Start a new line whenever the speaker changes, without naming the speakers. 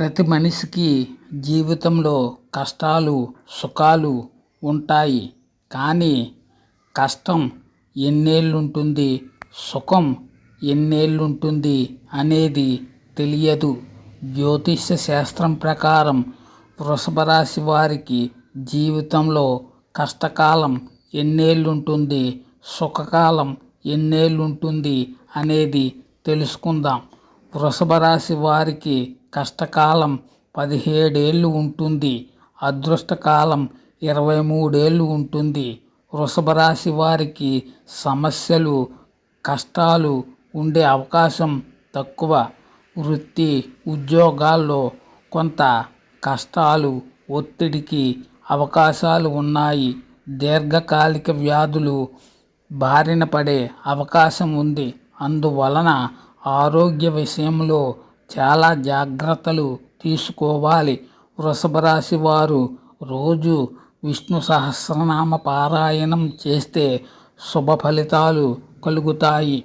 ప్రతి మనిషికి జీవితంలో కష్టాలు సుఖాలు ఉంటాయి. కానీ కష్టం ఎన్నేళ్ళు ఉంటుంది సుఖం ఎన్నేళ్ళు ఉంటుంది అనేది తెలియదు. జ్యోతిష్య శాస్త్రం ప్రకారం వృషభ రాశి వారికి జీవితంలో కష్టకాలం ఎన్నేళ్ళు ఉంటుంది సుఖకాలం ఎన్నేళ్ళు ఉంటుంది అనేది తెలుసుకుందాం. వృషభ రాశి వారికి కష్టకాలం పదిహేడేళ్ళు ఉంటుంది. అదృష్టకాలం ఇరవై మూడేళ్ళు ఉంటుంది. వృషభ రాశి వారికి సమస్యలు కష్టాలు ఉండే అవకాశం తక్కువ. వృత్తి ఉద్యోగాల్లో కొంత కష్టాలు ఒత్తిడికి అవకాశాలు ఉన్నాయి. దీర్ఘకాలిక వ్యాధులు బారిన పడే అవకాశం ఉంది. అందువలన ఆరోగ్య విషయంలో చాలా జాగ్రత్తలు తీసుకోవాలి. వృషభ రాశి వారు రోజు విష్ణు సహస్రనామ పారాయణం చేస్తే శుభ ఫలితాలు కలుగుతాయి.